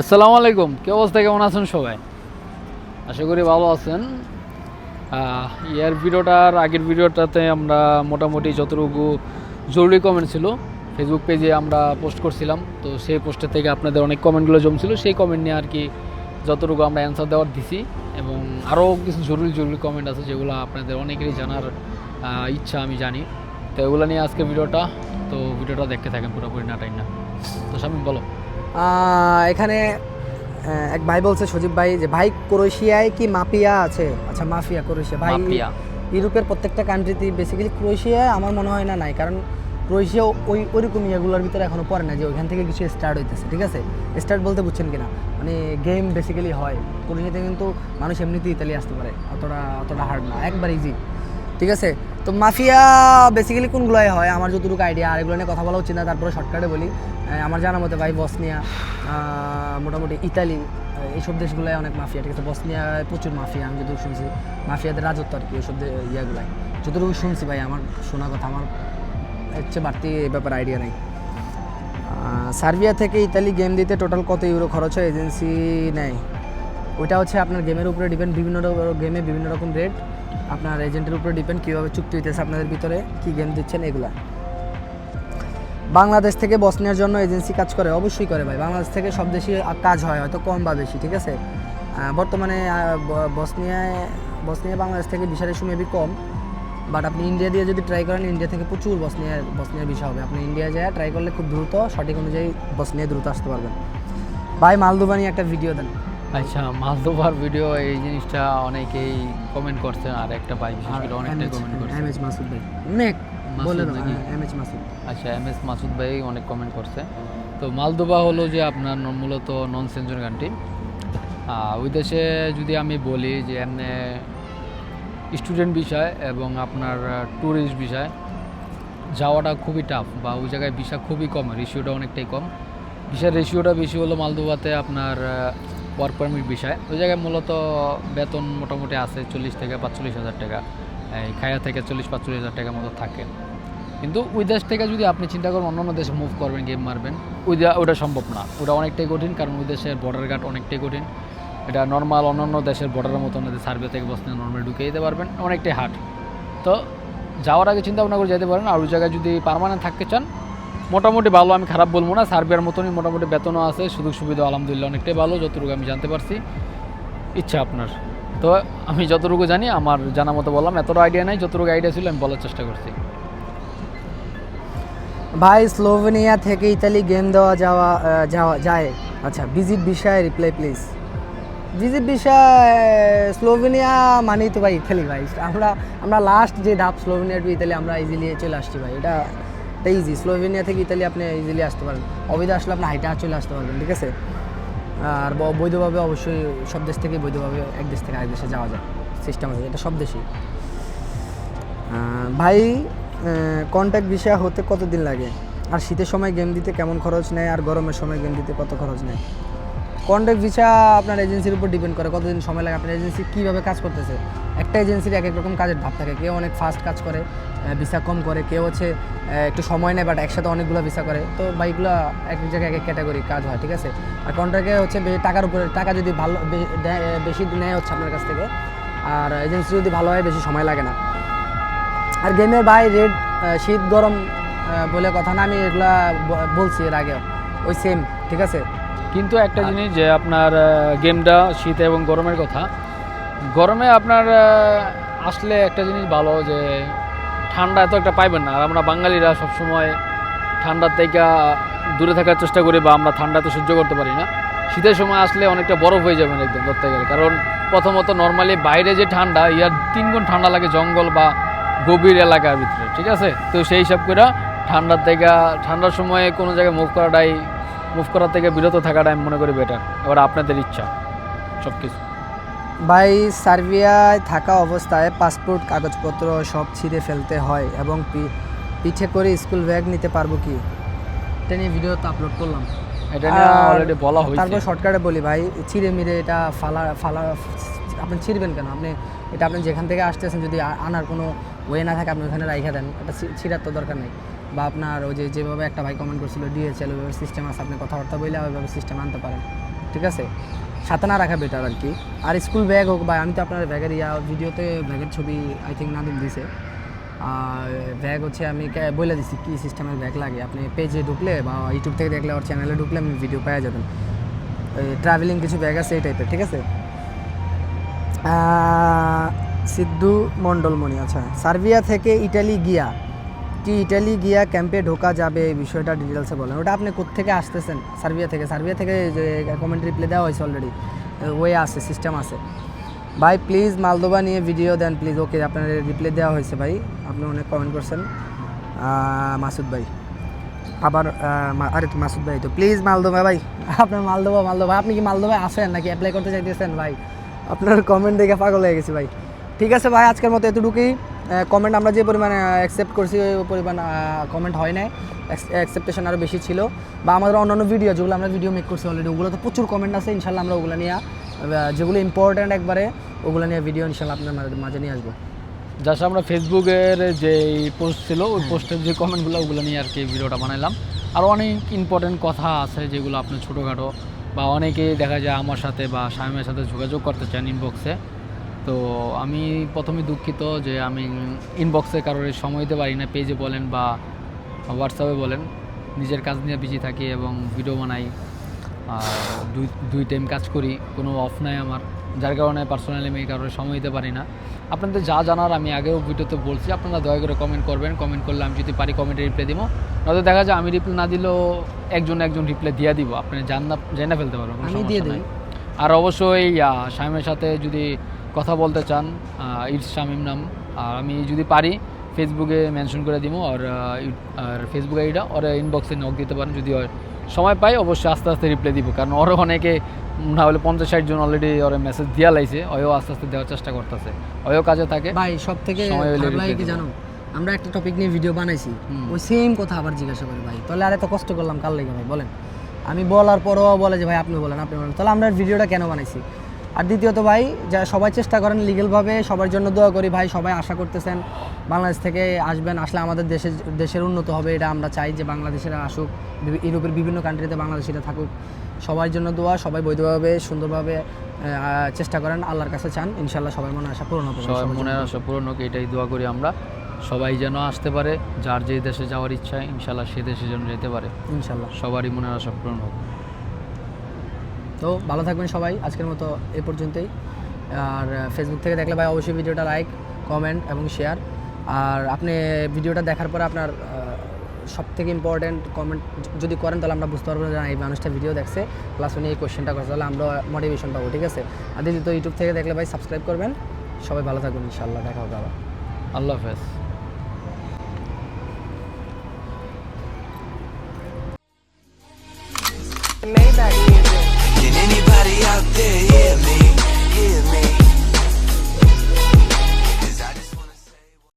আসসালামু আলাইকুম। কি অবস্থা? কেমন আছেন সবাই? আশা করি ভালো আছেন। ইয়ার ভিডিওটার আগের ভিডিওটাতে আমরা মোটামুটি যতটুকু জরুরি কমেন্ট ছিল ফেসবুক পেজে আমরা পোস্ট করছিলাম। তো সেই পোস্টের থেকে আপনাদের অনেক কমেন্টগুলো জমছিল। সেই কমেন্ট নিয়ে আর কি যতটুকু আমরা অ্যান্সার দেওয়ার দিছি এবং আরও কিছু জরুরি জরুরি কমেন্ট আছে যেগুলো আপনাদের অনেকেরই জানার ইচ্ছা আমি জানি। তো এগুলো নিয়ে আজকে ভিডিওটা, তো ভিডিওটা দেখতে থাকেন পুরোপুরি নাটাই না? তো স্বামী বলো। এখানে এক ভাই বলছে সজীব ভাই যে ভাই ক্রোয়েশিয়ায় কি মাফিয়া আছে? আচ্ছা মাফিয়া ক্রোয়েশিয়া। ভাই। ইউরোপের প্রত্যেকটা কান্ট্রিতে বেসিক্যালি ক্রোয়েশিয়ায় আমার মনে হয় না নাই। কারণ ক্রোয়েশিয়া ওই ওইরকম ইয়েগুলোর ভিতরে এখনও পড়ে না যে ওইখান থেকে কিছু স্টার্ট হইতেছে ঠিক আছে? স্টার্ট বলতে বুঝছেন কিনা? মানে গেম বেসিক্যালি হয়। ক্রোয়েশিয়াতে কিন্তু মানুষ এমনিতেই ইতালি আসতে পারে অতটা অতটা হার্ড না। একবার ইজি ঠিক আছে? তো মাফিয়া বেসিক্যালি কোনগুলোই হয়? আমার যতটুকু আইডিয়া আর এগুলো নিয়ে কথা বলা উচিত না, তারপরে শর্টকাটে বলি। আমার জানা মতে ভাই বসনিয়া মোটামুটি ইতালি এইসব দেশগুলোয় অনেক মাফিয়া, ঠিক আছে? বসনিয়ায় প্রচুর মাফিয়া, আমি যতটুকু শুনছি। মাফিয়াদের রাজত্ব আর কি ওইসব ইয়াগুলাই। যতটুকু শুনছি ভাই, আমার শোনা কথা, আমার হচ্ছে বাড়তি এই ব্যাপারে আইডিয়া নেই। সার্বিয়া থেকে ইতালি গেম দিতে টোটাল কত ইউরো খরচ হয়? এজেন্সি নেয় ওইটা হচ্ছে আপনার গেমের উপরে ডিপেন্ড বিভিন্ন গেমে বিভিন্ন রকম রেট আপনার এজেন্টের উপরে ডিপেন্ড কীভাবে চুক্তি হইতেছে, আপনাদের ভিতরে কী গেম দিচ্ছেন এগুলা? বাংলাদেশ থেকে বসনিয়ার জন্য এজেন্সি কাজ করে, অবশ্যই করে ভাই। বাংলাদেশ থেকে সব দেশই কাজ হয়, হয়তো কম বা বেশি, ঠিক আছে? বর্তমানে বসনিয়ায়, বসনিয়া বাংলাদেশ থেকে বিশাল ইস্যু মেবি কম বাট আপনি ইন্ডিয়া দিয়ে যদি ট্রাই করেন ইন্ডিয়া থেকে প্রচুর বসনিয়ার বসনিয়ার বিষয় হবে। আপনি ইন্ডিয়া যায় ট্রাই করলে খুব দ্রুত, সঠিক অনুযায়ী বসনিয়া দ্রুত আসতে পারবেন। ভাই, মালদুবানি একটা ভিডিও দেন। আচ্ছা মালদোভার ভিডিও এই জিনিসটা অনেকেই কমেন্ট করছে আর একটা ভাই বিশেষ করে অনেকটাই কমেন্ট করছে। এম এইচ মাসুদ ভাই। অনেক বলে? M H Masud. আচ্ছা এম এস মাসুদ ভাই অনেক কমেন্ট করছে। তো মালদোভা হলো যে আপনার মূলত নন সেঞ্চুরি কান্ট্রি ওই দেশে যদি আমি বলি যে এমনি স্টুডেন্ট বিষয় এবং আপনার ট্যুরিস্ট বিষয় যাওয়াটা খুবই টাফ বা ওই জায়গায় ভিসা খুবই কম রেশিওটা অনেকটাই কম। ভিসার রেশিওটা বেশি হলো মালদোভাতে আপনার ওয়ার্ক পারমিট বিষয়। ওই জায়গায় মূলত বেতন মোটামুটি আছে চল্লিশ থেকে পাঁচচল্লিশ হাজার টাকা। এই খায়া থেকে চল্লিশ পাঁচচল্লিশ হাজার টাকার মতো থাকে। কিন্তু ওই দেশ থেকে যদি আপনি চিন্তা করেন, অন্যান্য দেশে মুভ করবেন গেম মারবেন, ওই ওটা সম্ভব না। ওটা অনেকটাই কঠিন, কারণ ওই দেশের বর্ডার গার্ড অনেকটাই কঠিন। এটা নর্মাল অন্যান্য দেশের বর্ডারের মতো যে সার্ভে থেকে বসতে নর্মাল ঢুকে যেতে পারবেন, অনেকটাই হার্ড তো যাওয়ার আগে চিন্তা ভাবনা করে যেতে পারেন, আর ওই জায়গায় যদি পারমানেন্ট থাকতে চান মোটামুটি ভালো, আমি খারাপ বলব না। সার্বিয়ার মতনই মোটামুটি বেতনও আছে সুযোগ সুবিধা আলহামদুলিল্লাহ অনেকটাই ভালো, যতটুকু আমি জানতে পারছি, ইচ্ছা আপনার। তো আমি যতটুকু জানি, আমার জানা মতো বললাম, এতটা আইডিয়া নাই, যতটুকু আইডিয়া ছিল আমি বলার চেষ্টা করছি। ভাই, স্লোভেনিয়া থেকে ইতালি গেম দেওয়া যাওয়া যাওয়া যায়। আচ্ছা ভিজিট বিষয়ে রিপ্লাই প্লিজ ভিজিট বিষয়, স্লোভেনিয়া মানেই তো ভাই ইতালি ভাই। আমরা আমরা লাস্ট যে ধাপ স্লোভেনিয়া টু ইতালি, আমরা ইজিলি চলে আসছি ভাই। এটা এটা ইজি স্লোভেনিয়া থেকে ইতালি আপনি ইজিলি আসতে পারেন। অবৈধ আসলে আপনি হাইটা চলে আসতে পারবেন, ঠিক আছে? আর বৈধভাবে অবশ্যই সব দেশ থেকে বৈধভাবে এক দেশ থেকে আরেক দেশে যাওয়া যায় সিস্টেম আছে, এটা সব দেশেই। ভাই কন্ট্যাক্ট ভিসা হতে কতদিন লাগে? আর শীতের সময় গেম দিতে কেমন খরচ নেয়? আর গরমের সময় গেম দিতে কত খরচ নেয়? কন্ট্যাক্ট ভিসা আপনার এজেন্সির উপর ডিপেন্ড করে কতদিন সময় লাগে, আপনার এজেন্সি কীভাবে কাজ করতেছে। একটা এজেন্সির এক এক রকম কাজের ভাব থাকে। কেউ অনেক ফাস্ট কাজ করে ভিসা কম করে, কেউ হচ্ছে একটু সময় নেয় বাট একসাথে অনেকগুলো ভিসা করে। তো বাইকগুলো এক এক জায়গায় এক এক ক্যাটাগরি কাজ হয়, ঠিক আছে? আর কন্ট্রাক্টে হচ্ছে টাকার উপরে, টাকা যদি ভালো বেশি নেয় হচ্ছে আপনার কাছ থেকে, আর এজেন্সি যদি ভালো হয়, বেশি সময় লাগে না। আর গেমের ভাই রেড শীত গরম বলে কথা না, আমি এগুলা বলছি এর আগে ওই সেম ঠিক আছে? কিন্তু একটা জিনিস যে আপনার গেমটা শীত এবং গরমের কথা গরমে আপনার আসলে একটা জিনিস ভালো যে ঠান্ডা এত একটা পাইবেন না। আর আমরা বাঙালিরা সবসময় ঠান্ডার থেকে দূরে থাকার চেষ্টা করি বা আমরা ঠান্ডা তো সহ্য করতে পারি না। শীতের সময় আসলে অনেকটা বরফ হয়ে যাবেন একদম ধরতে গেলে। কারণ প্রথমত নর্মালি বাইরে যে ঠান্ডা ইয়ার তিনগুণ ঠান্ডা লাগে জঙ্গল বা গভীর এলাকার ভিতরে ঠিক আছে? তো সেই হিসাব করে ঠান্ডার থেকে ঠান্ডার সময়ে কোনো জায়গায় মুভ করাটাই মুভ করার থেকে বিরত থাকাটা আমি মনে করি বেটার এবার আপনাদের ইচ্ছা সব কিছু ভাই সার্বিয়ায় থাকা অবস্থায় পাসপোর্ট কাগজপত্র সব ছিঁড়ে ফেলতে হয় এবং পিঠে করে স্কুল ব্যাগ নিতে পারব কি? এটা নিয়ে ভিডিও তো আপলোড করলাম। এটা নিয়ে অলরেডি বলা হয়েছে। তারপর শর্টকাটে বলি ভাই ছিঁড়ে মিরে এটা ফালা ফালা আপনি ছিঁড়বেন কেন? আপনি এটা আপনি যেখান থেকে আসতেছেন যদি আনার কোনো ওয়ে না থাকে আপনি ওখানে রাইখা দেন। এটা ছিঁড়ার তো দরকার নেই। বা আপনার ওই যেভাবে একটা ভাই কমেন্ট করছিল ডিএচএল ওইভাবে সিস্টেম আছে, আপনি কথাবার্তা বললে ওইভাবে সিস্টেম আনতে পারেন। ঠিক আছে? সাথে না রাখা বেটার আর কি। আর স্কুল ব্যাগ হোক বা আমি তো আপনার ব্যাগের ইয়া ভিডিওতে ব্যাগের ছবি আই থিঙ্ক না নাদিম দিছে। আর ব্যাগ হচ্ছে আমি বলে দিচ্ছি কী সিস্টেমের ব্যাগ লাগে। আপনি পেজে ঢুকলে বা ইউটিউব থেকে দেখলে ওর চ্যানেলে ঢুকলে আপনি ভিডিও পাওয়া যাবেন। ট্রাভেলিং কিছু ব্যাগ আছে এই টাইপের ঠিক আছে? সিদ্ধু মণ্ডলমণি আচ্ছা। সার্বিয়া থেকে ইটালি গিয়া। কি ইটালি গিয়া ক্যাম্পে ঢোকা যাবে? এই বিষয়টা ডিটেলসে বলেন ওটা আপনি কোত্থেকে আসতেছেন? সার্বিয়া থেকে। সার্বিয়া থেকে কমেন্ট রিপ্লাই দেওয়া হয়েছে অলরেডি ওয়ে আছে সিস্টেম আছে। ভাই প্লিজ মালদোবা নিয়ে ভিডিও দেন প্লিজ ওকে আপনার রিপ্লাই দেওয়া হয়েছে ভাই। আপনি অনেক কমেন্ট করছেন। মাসুদ ভাই। আবার আরে মাসুদ ভাই, তো প্লিজ মালদোবা ভাই। আপনার মালদোবা মালদোবা। আপনি কি মালদোবায় আসেন নাকি অ্যাপ্লাই করতে চাইতেছেন ভাই? আপনার কমেন্ট দেখে পাগল হয়ে গেছি ভাই। ঠিক আছে ভাই, আজকের মতো এতটুকুই। কমেন্ট আমরা যে পরিমাণে অ্যাকসেপ্ট করছি, ওই পরিমাণ কমেন্ট হয় নাই। অ্যাকসেপ্টেশন আরও বেশি ছিল। বা আমাদের অন্যান্য ভিডিও যেগুলো আমরা ভিডিও মেক করছি অলরেডি ওগুলোতে প্রচুর কমেন্ট আছে, ইনশাল্লাহ আমরা ওগুলো নিয়ে যেগুলো ইম্পর্ট্যান্ট একবারে, ওগুলো নিয়ে ভিডিও ইনশাল্লাহ আপনার মাঝে- নিয়ে আসব। জাস্ট আমরা ফেসবুকের যে পোস্ট ছিল, ওই পোস্টের যে কমেন্টগুলো ওগুলো নিয়ে আর কি ভিডিওটা বানাইলাম। আর অনেক ইম্পর্টেন্ট কথা আছে যেগুলো আপনার ছোটোখাটো, বা অনেকেই দেখা যায় আমার সাথে বা স্বামীর সাথে যোগাযোগ করতে চান ইনবক্সে তো আমি প্রথমে দুঃখিত যে আমি ইনবক্সে কারোর সময় দিতে পারি না পেজে বলেন বা হোয়াটসঅ্যাপে বলেন। নিজের কাজ নিয়ে বিজি থাকি এবং ভিডিও বানাই। আর দুই দুই টাইম কাজ করি কোনো অফ নাই আমার। যার কারণে পার্সোনালি আমি কারোর সময় দিতে পারি না। আপনাদের যা জানার আমি আগেও ভিডিওতে বলছি আপনারা দয়া করে কমেন্ট করবেন। কমেন্ট করলে আমি যদি পারি কমেন্টে রিপ্লাই দিব। নয়তো দেখা যায় আমি রিপ্লাই না দিলেও একজন একজন রিপ্লাই দিয়ে দিব। আপনি জান না জেনে ফেলতে পারবেন আমি দিয়ে দিই। আর অবশ্যই শামিমের সাথে যদি কথা বলতে চান ইটস শামিম নাম। আর আমি যদি পারি ফেসবুকে মেনশন করে দিব আর আর ফেসবুক আইডিটা ওর ইনবক্সে নক দিতে পারেন। যদি সময় পাই অবশ্যই আস্তে আস্তে রিপ্লাই দিব। কারণ ওর অনেকে না হলে পঞ্চাশ ষাট জন অলরেডি ওর মেসেজ দিয়া লাইছে ওয়ও আস্তে আস্তে দেওয়ার চেষ্টা করতেছে। ওয়ও কাজে থাকে ভাই সব থেকে কি জানো? আমরা একটা টপিক নিয়ে ভিডিও বানাইছি ওই সেম কথা আবার জিজ্ঞাসা করি ভাই। তাহলে আর এত কষ্ট করলাম কাল লেগে ভাই? বলেন। আমি বলার পরও বলে যে ভাই আপনি বলেন আপনি বলেন। তাহলে আমরা ভিডিওটা কেন বানাইছি? আর দ্বিতীয়ত ভাই যা সবাই চেষ্টা করেন লিগেলভাবে সবার জন্য দোয়া করি ভাই সবাই আশা করতেছেন বাংলাদেশ থেকে আসবেন আসলে আমাদের দেশের দেশের উন্নত হবে এটা আমরা চাই যে বাংলাদেশিরা আসুক ইউরোপের বিভিন্ন কান্ট্রিতে বাংলাদেশিরা থাকুক। সবার জন্য দোয়া সবাই বৈধভাবে সুন্দরভাবে চেষ্টা করেন আল্লাহর কাছে চান ইনশাল্লাহ সবাই মনে আশা পূরণ হবে সবাই মনের আশা পূরণ হোক এটাই দোয়া করি আমরা। সবাই যেন আসতে পারে যার যে দেশে যাওয়ার ইচ্ছা ইনশাল্লাহ সে দেশে যেন যেতে পারে। ইনশাল্লাহ সবারই মনের আশা পূরণ হোক। তো ভালো থাকবেন সবাই আজকের মতো এ পর্যন্তই। আর ফেসবুক থেকে দেখলে ভাই অবশ্যই ভিডিওটা লাইক কমেন্ট এবং শেয়ার আর আপনি ভিডিওটা দেখার পরে আপনার সব থেকে ইম্পর্ট্যান্ট কমেন্ট যদি করেন তাহলে আমরা বুঝতে পারব যে না, এই মানুষটা ভিডিও দেখছে। প্লাস উনি এই কোয়েশ্চেনটা করছে। তাহলে আমরা মোটিভেশন পাবো ঠিক আছে? আর যদি তো ইউটিউব থেকে দেখলে ভাই সাবস্ক্রাইব করবেন। সবাই ভালো থাকবেন ইনশাল্লাহ দেখা হবে আবার। আল্লাহ হাফেজ। Maybach. out there, yeah.